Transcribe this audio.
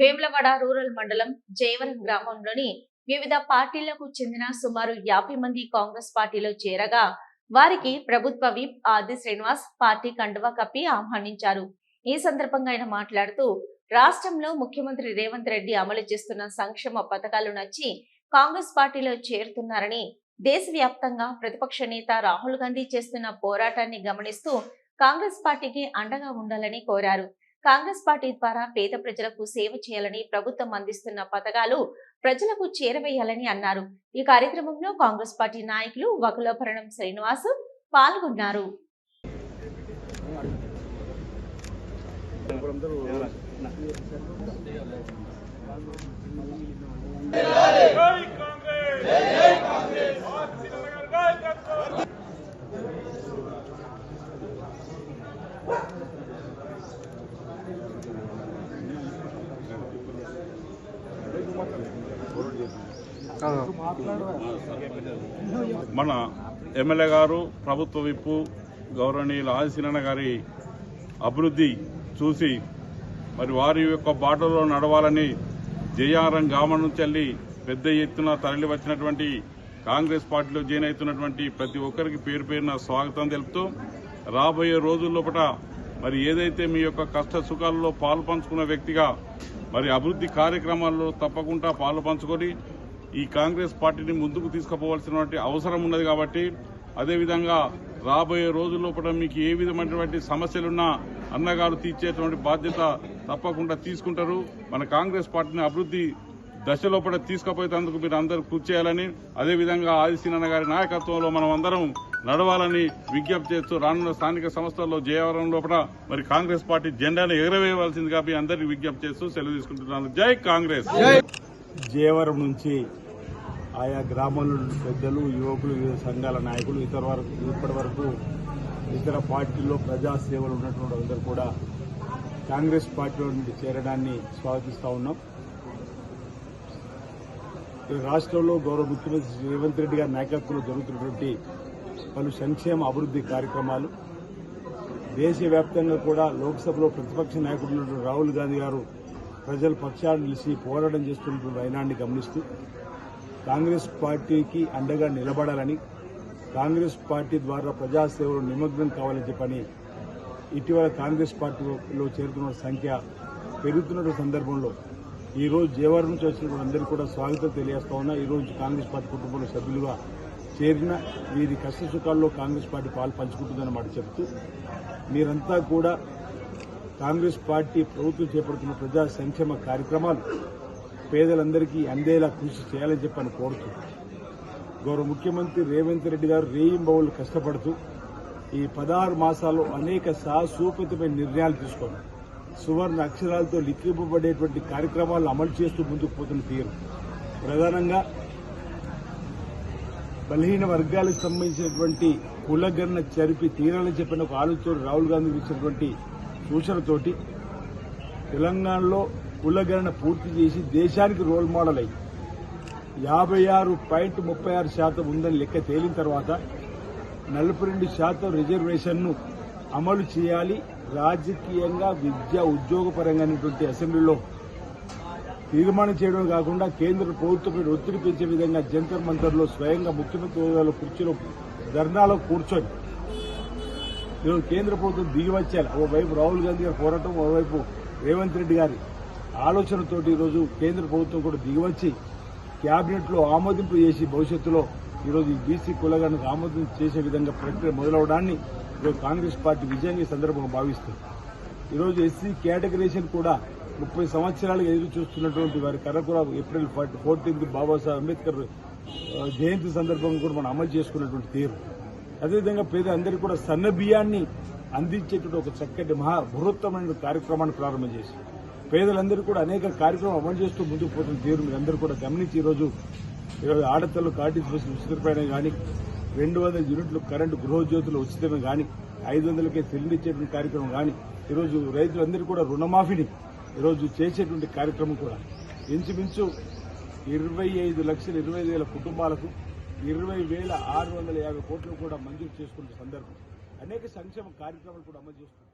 Vemulawada rural మండలం జయవరం గ్రామంలోని వివిధ పార్టీలకు చెందిన సుమారు యాభై మంది కాంగ్రెస్ పార్టీలో చేరగా వారికి ప్రభుత్వ విప్ ఆది శ్రీనివాస్ పార్టీ కండువా కప్పి ఆహ్వానించారు. ఈ సందర్భంగా ఆయన మాట్లాడుతూ రాష్ట్రంలో ముఖ్యమంత్రి రేవంత్ రెడ్డి అమలు చేస్తున్న సంక్షేమ పథకాలు నచ్చి కాంగ్రెస్ పార్టీలో చేరుతున్నారని దేశవ్యాప్తంగా ప్రతిపక్ష నేత రాహుల్ గాంధీ చేస్తున్న పోరాటాన్ని గమనిస్తూ కాంగ్రెస్ పార్టీకి అండగా ఉండాలని కోరారు. కాంగ్రెస్ పార్టీ ద్వారా పేద ప్రజలకు సేవ చేయాలని ప్రభుత్వం అందిస్తున్న పథకాలు ప్రజలకు చేరవేయాలని అన్నారు. ఈ కార్యక్రమంలో కాంగ్రెస్ పార్టీ నాయకులు వకులభరణం శ్రీనివాస్ పాల్గొన్నారు. అందరూ కాంగ్రెస్ జై కాంగ్రెస్ ఆశీర్వాదం నాయకత్వం మన ఎమ్మెల్యే గారు ప్రభుత్వ విప్పు గౌరవనీయుల ఆదిశీనన్న గారి అభివృద్ధి చూసి మరి వారి యొక్క బాటలో నడవాలని జయారం గ్రామం నుంచి పెద్ద ఎత్తున తరలి వచ్చినటువంటి కాంగ్రెస్ పార్టీలో జాయిన్ అవుతున్నటువంటి ప్రతి ఒక్కరికి పేరు పేరున స్వాగతం తెలుపుతూ రాబోయే రోజుల్లోపట మరి ఏదైతే మీ యొక్క కష్ట సుఖాల్లో పాలు పంచుకున్న వ్యక్తిగా మరి అభివృద్ధి కార్యక్రమాల్లో తప్పకుండా పాలు పంచుకొని ఈ కాంగ్రెస్ పార్టీని ముందుకు తీసుకుపోవాల్సినటువంటి అవసరం ఉన్నది కాబట్టి అదేవిధంగా రాబోయే రోజుల్లోపట మీకు ఏ విధమైనటువంటి సమస్యలున్నా అన్నగారు తీర్చేటువంటి బాధ్యత తప్పకుండా తీసుకుంటారు. మన కాంగ్రెస్ పార్టీని అభివృద్ధి దశలోపల తీసుకుపోయేందుకు మీరు అందరూ కృషి చేయాలని అదేవిధంగా ఆదిశీనన్న గారి నాయకత్వంలో మనం అందరం నడవాలని విజ్ఞప్తి చేస్తూ రానున్న స్థానిక సంస్థల్లో జయవరం లోపల మరి కాంగ్రెస్ పార్టీ జెండాను ఎగరవేయవలసింది కాబట్టి అందరికీ విజ్ఞప్తి చేస్తూ సెలవు తీసుకుంటున్నాను. జై కాంగ్రెస్! జయవరం నుంచి ఆయా గ్రామాల పెద్దలు యువకులు వివిధ సంఘాల నాయకులు ఇతర వరకు ఇప్పటి వరకు ఇతర పార్టీల్లో ప్రజాసేవలు ఉన్నటువంటి అందరూ కూడా కాంగ్రెస్ పార్టీలో నుండి చేరడాన్ని స్వాగతిస్తూ ఉన్నాం. రాష్ట్రంలో గౌరవ ముఖ్యమంత్రి రేవంత్ రెడ్డి గారి నాయకత్వంలో జరుగుతున్నటువంటి పలు సంక్షేమ అభివృద్ధి కార్యక్రమాలు దేశవ్యాప్తంగా కూడా లోక్సభలో ప్రతిపక్ష నాయకుడు ఉన్నటువంటి రాహుల్ గాంధీ గారు ప్రజల పక్షాన్ని నిలిచి పోరాటం చేస్తున్న వైనాన్ని గమనిస్తూ కాంగ్రెస్ పార్టీకి అండగా నిలబడాలని కాంగ్రెస్ పార్టీ ద్వారా ప్రజాసేవలు నిమగ్నం కావాలని చెప్పని ఇటీవల కాంగ్రెస్ పార్టీలో చేరుతున్న సంఖ్య పెరుగుతున్న సందర్భంలో ఈరోజు రోజు నుంచి వచ్చిన అందరికీ కూడా స్వాగతం తెలియజేస్తా ఉన్నా. ఈ రోజు కాంగ్రెస్ పార్టీ కుటుంబంలో సభ్యులుగా చేరిన వీరి కష్టసుఖాల్లో కాంగ్రెస్ పార్టీ పాలు పంచుకుంటుందన్నమాట చెప్తూ మీరంతా కూడా కాంగ్రెస్ పార్టీ ప్రభుత్వం చేపడుతున్న ప్రజా సంక్షేమ కార్యక్రమాలు పేదలందరికీ అందేలా కృషి చేయాలని చెప్పని కోరుతూ గౌరవ ముఖ్యమంత్రి రేవంత్ రెడ్డి గారు రేయింబవులు కష్టపడుతూ ఈ పదహారు మాసాల్లో అనేక సాహసోపేతమైన నిర్ణయాలు తీసుకొని సువర్ణ అక్షరాలతో లిఖింపబడేటువంటి కార్యక్రమాలు అమలు చేస్తూ ముందుకు పోతున్న తీరు. ప్రధానంగా బలహీన వర్గాలకు సంబంధించినటువంటి కులగణన చరిపి తీరాలని చెప్పిన ఒక ఆలోచన రాహుల్ గాంధీ ఇచ్చినటువంటి సూచనతోటి తెలంగాణలో కులగణన పూర్తి చేసి దేశానికి రోల్ మోడల్ అయ్యి యాభై ఆరు పాయింట్ ముప్పై ఆరు శాతం ఉందని లెక్క తేలిన తర్వాత నలభై రెండు శాతం రిజర్వేషన్ను అమలు చేయాలి రాజకీయంగా విద్య ఉద్యోగపరంగా అనేటువంటి అసెంబ్లీలో తీర్మానం చేయడం కాకుండా కేంద్ర ప్రభుత్వంపై ఒత్తిడి పెంచే విధంగా జంతర్ మంతర్లో స్వయంగా ముఖ్యమంత్రి హోదాలో కుర్చీలో ధర్నాలో కూర్చొని ఈరోజు కేంద్ర ప్రభుత్వం దిగి వచ్చారు. ఓవైపు రాహుల్ గాంధీ గారి పోరాటం ఓవైపు రేవంత్ రెడ్డి గారి ఆలోచనతోటి ఈరోజు కేంద్ర ప్రభుత్వం కూడా దిగివచ్చి క్యాబినెట్లో ఆమోదింపు చేసి భవిష్యత్తులో ఈరోజు ఈ బీసీ కులగానికి ఆమోదం చేసే విధంగా ప్రక్రియ మొదలవడాన్ని ఈరోజు కాంగ్రెస్ పార్టీ విజయంగా సందర్భంగా భావిస్తుంది. ఈరోజు ఎస్సీ కేటగరీషన్ కూడా ముప్పై సంవత్సరాలుగా ఎదురు చూస్తున్నటువంటి వారి కరకుర ఏప్రిల్ ఫోర్టీన్త్ బాబాసాహెబ్ అంబేద్కర్ జయంతి సందర్భంగా కూడా మనం అమలు చేసుకున్నటువంటి తీరు. అదేవిధంగా పేదలందరికీ కూడా సన్న బియ్యాన్ని అందించేటువంటి ఒక చక్కటి మహా బృహత్తమైన కార్యక్రమాన్ని ప్రారంభం చేసి పేదలందరూ కూడా అనేక కార్యక్రమాలు అమలు చేస్తూ ముందుకు పోతున్న తీరు మీరు అందరూ కూడా గమనించి ఈరోజు ఈరోజు ఆడతలు కాటి బస్సులు ఉచితపైన కానీ రెండు వందల యూనిట్లు కరెంటు గృహజ్యోతులు ఉచితమే కానీ ఐదు వందలకే సిలిండర్ ఇచ్చేటువంటి కార్యక్రమం కానీ ఈరోజు రైతులందరూ కూడా రుణమాఫీని ఈరోజు చేసేటువంటి కార్యక్రమం కూడా. ఇంచుమించు ఇరవై ఐదు లక్షల ఇరవై వేల కుటుంబాలకు ఇరవై వేల ఆరు వందల యాభై కోట్లు కూడా మంజూరు చేసుకున్న సందర్భం. అనేక సంక్షేమ కార్యక్రమాలు కూడా అమలు చేస్తున్నారు.